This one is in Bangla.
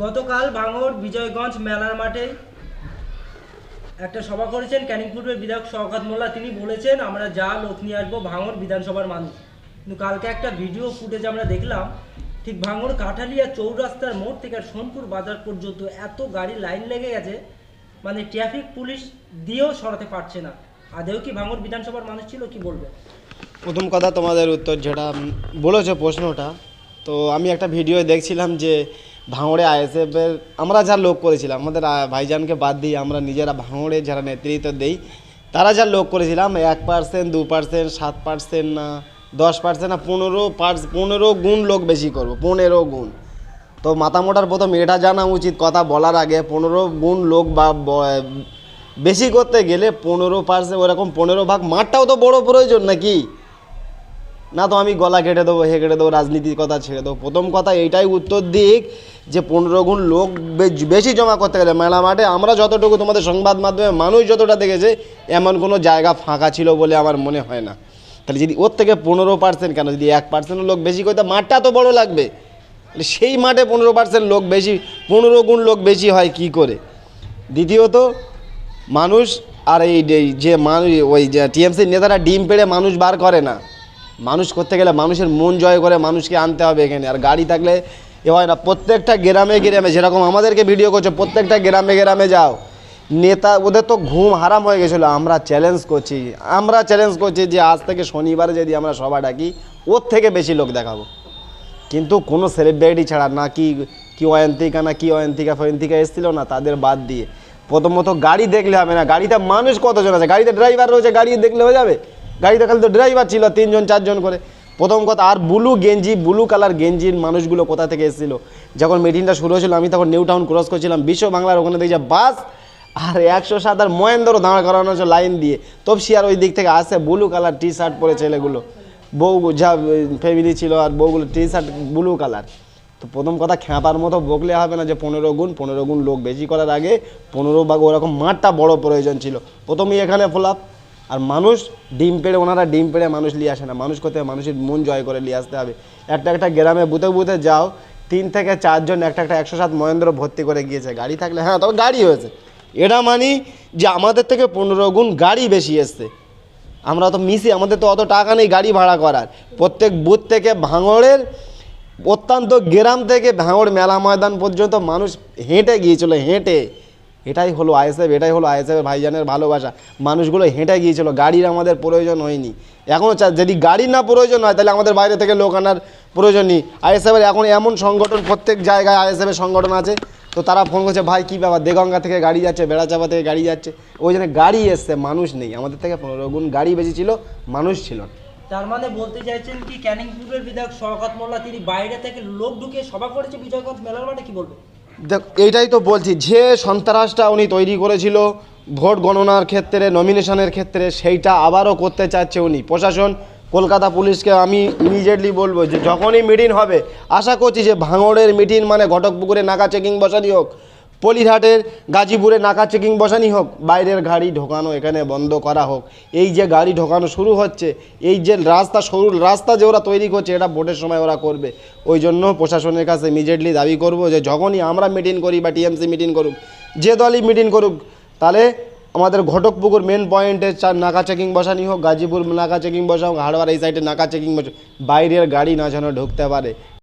গতকাল ভাঙড় বিজয়গঞ্জ মেলার মাঠে একটা সভা করেছেন ক্যানিং পূর্বের বিধায়ক শওকত মোল্লা। তিনি বলেছেন, আমরা যা লোক নিয়ে আসব ভাঙড় বিধানসভার মানুষ কিন্তু কালকে একটা ভিডিও ফুটেজ আমরা দেখলাম, ঠিক ভাঙড়, কাঠালিয়া চৌরাস্তার মোড় থেকে সোনপুর বাজার পর্যন্ত এত গাড়ি লাইন লেগে গেছে মানে ট্রাফিক পুলিশ দিয়েও সরাতে পারছে না। আদেও কি ভাঙড় বিধানসভার মানুষ ছিল, কি বলবে? প্রথম কথা তোমাদের উত্তর যেটা বলেছ প্রশ্নটা তো আমি একটা ভিডিও দেখছিলাম যে ভাঙড়ে আইএসএফের আমরা যা লোক করেছিলাম, আমাদের ভাইজানকে বাদ দিয়ে আমরা নিজেরা ভাঙড়ে যারা নেতৃত্ব দেই, তারা যা লোক করেছিলাম, এক পার্সেন্ট দু পার্সেন্ট সাত পার্সেন্ট না, দশ পার্সেন্ট না, পনেরো পার্স পনেরো গুণ লোক বেশি করব, পনেরো গুণ। তো মাথা মোটার প্রথম এটা জানা উচিত, কথা বলার আগে পনেরো গুণ লোক বা বেশি করতে গেলে পনেরো পার্সেন্ট ওরকম পনেরো ভাগ মাঠটাও তো বড় প্রয়োজন নাকি? না তো আমি গলা কেটে দেবো, হে কেটে দেবো, রাজনীতির কথা ছেড়ে দেবো। প্রথম কথা এইটাই উত্তর দিক যে পনেরো গুণ লোক বেশি জমা করতে গেলে মেলা মাঠে আমরা যতটুকু তোমাদের সংবাদ মাধ্যমে মানুষ যতটা দেখেছে, এমন কোনো জায়গা ফাঁকা ছিল বলে আমার মনে হয় না। তাহলে যদি ওর থেকে পনেরো পার্সেন্ট কেন? যদি এক পার্সেন্ট লোক বেশি করতে মাঠটা তো বড় লাগবে। তাহলে সেই মাঠে পনেরো পার্সেন্ট লোক বেশি, পনেরো গুণ লোক বেশি হয় কি করে? দ্বিতীয়ত, মানুষ আর এই যে মানুষ, ওই যে টিএমসির নেতারা ডিম পেড়ে মানুষ বার করে না। মানুষ করতে গেলে মানুষের মন জয় করে মানুষকে আনতে হবে এখানে। আর গাড়ি থাকলে এ হয় না, প্রত্যেকটা গ্রামে গ্রামে, যেরকম আমাদেরকে ভিডিও করছে, প্রত্যেকটা গ্রামে গ্রামে যাও। নেতা, ওদের তো ঘুম হারাম হয়ে গেছিল। আমরা চ্যালেঞ্জ করছি, আমরা চ্যালেঞ্জ করছি যে আজ থেকে শনিবারে যদি আমরা সভা ডাকি, ওর থেকে বেশি লোক দেখাবো। কিন্তু কোনো সেলিব্রিটি ছাড়া না কি কি অয়ন্তিকা না কি অয়ন্তিকা ফয়ন্তিকা এসেছিল না, তাদের বাদ দিয়ে। প্রথমত গাড়ি দেখলে হবে না। গাড়িতে মানুষ কতজন আছে? গাড়িতে ড্রাইভার রয়েছে, গাড়ি দেখলে হয়ে যাবে। গাড়িতে খালি তো ড্রাইভার ছিল, তিনজন, চারজন করে। প্রথম কথা, আর ব্লু গেঞ্জি, ব্লু কালার গেঞ্জির মানুষগুলো কোথা থেকে এসেছিল? যখন মিটিংটা শুরু হয়েছিল, আমি তখন নিউ টাউন ক্রস করছিলাম, বিশ্ব বাংলার ওখানে দেখছি বাস আর একশো সাত আর মহেন্দ্র দাঁড় করানো হচ্ছে লাইন দিয়ে। তপসি আর ওই দিক থেকে আসে ব্লু কালার টি শার্ট পরে ছেলেগুলো। বউ যা ফ্যামিলি ছিল আর বউগুলো টি শার্ট ব্লু কালার। তো প্রথম কথা খ্যাপার মতো বকলে হবে না যে পনেরো গুণ পনেরো গুণ লোক বেশি করার আগে পনেরো বা ওরকম মাঠটা বড় প্রয়োজন ছিল। প্রথমেই এখানে ফোলাপ। আর মানুষ ডিম পেড়ে, ওনারা ডিম পেড়ে মানুষ নিয়ে আসে না। মানুষ করতে মানুষের মন জয় করে নিয়ে আসতে হবে। একটা একটা গ্রামে বুথে বুথে যাও, তিন থেকে চারজন, একটা একটা একশো সাত মহেন্দ্র ভর্তি করে গিয়েছে। গাড়ি থাকলে হ্যাঁ তবে গাড়ি হয়েছে। এটা মানি যে আমাদের থেকে পনেরো গুণ গাড়ি বেশি এসছে। আমরা তো মিশি আমাদের তো অত টাকা নেই গাড়ি ভাড়া করার। প্রত্যেক বুথ থেকে ভাঙড়ের, অত্যন্ত গ্রাম থেকে ভাঙড় মেলা ময়দান পর্যন্ত মানুষ হেঁটে গিয়েছিল, হেঁটে। এটাই হলো আইএসএফ, এটাই হলো আইএসএফের ভাইজানের ভালোবাসা। মানুষগুলো হেঁটে গিয়েছিল, গাড়ির আমাদের প্রয়োজন হয়নি। এখনও যদি গাড়ির না প্রয়োজন হয়, তাহলে আমাদের বাইরে থেকে লোক আনার প্রয়োজন নেই। আইএসএফের এখন এমন সংগঠন, প্রত্যেক জায়গায় আইএসএফের সংগঠন আছে, তো তারা ফোন করছে, ভাই, কী ব্যাপার? দেগঙ্গা থেকে গাড়ি যাচ্ছে, বেড়াচাপা থেকে গাড়ি যাচ্ছে। ওই জন্য গাড়ি এসছে, মানুষ নেই। আমাদের থেকে পনেরো গুণ গাড়ি বেশি ছিল, মানুষ ছিল তার মানে বলতে চাইছেন কি, ক্যানিং বিধায়ক শওকত মোল্লা, তিনি বাইরে থেকে লোক ঢুকিয়ে সভা করেছে বিজয়গঞ্জ মেলার মাঠে কি বলবে দেখ, এইটাই তো বলছি, যে সন্ত্রাসটা উনি তৈরি করেছিল ভোট গণনার ক্ষেত্রে নমিনেশনের ক্ষেত্রে, সেইটা আবারও করতে চাচ্ছে উনি। প্রশাসন, কলকাতা পুলিশকে আমি ইমিডিয়েটলি বলব যে যখনই মিটিং হবে, আশা করছি যে ভাঙড়ের মিটিং মানে ঘটকপুকুরে নাকা চেকিং বসানি হোক পলিরহাটের গাজীপুরে নাকা চেকিং বসানি হোক, বাইরের গাড়ি ঢোকানো এখানে বন্ধ করা হোক। এই যে গাড়ি ঢোকানো শুরু হচ্ছে, এই যে রাস্তা সরু রাস্তা যে ওরা তৈরি করছে, এটা ভোটের সময় ওরা করবে। ওই জন্য প্রশাসনের কাছে ইমিডিয়েটলি দাবি করব যে, যখনই আমরা মিটিং করি বা টিএমসি মিটিং করুক, যে দলই মিটিং করুক, তাহলে আমাদের ঘটকপুকুর মেন পয়েন্টে নাকা চেকিং বসানি হোক, গাজীপুর নাকা চেকিং বসা হোক হাড়বার এই সাইডে নাকা চেকিং বসা বাইরের গাড়ি না যেন ঢুকতে পারে।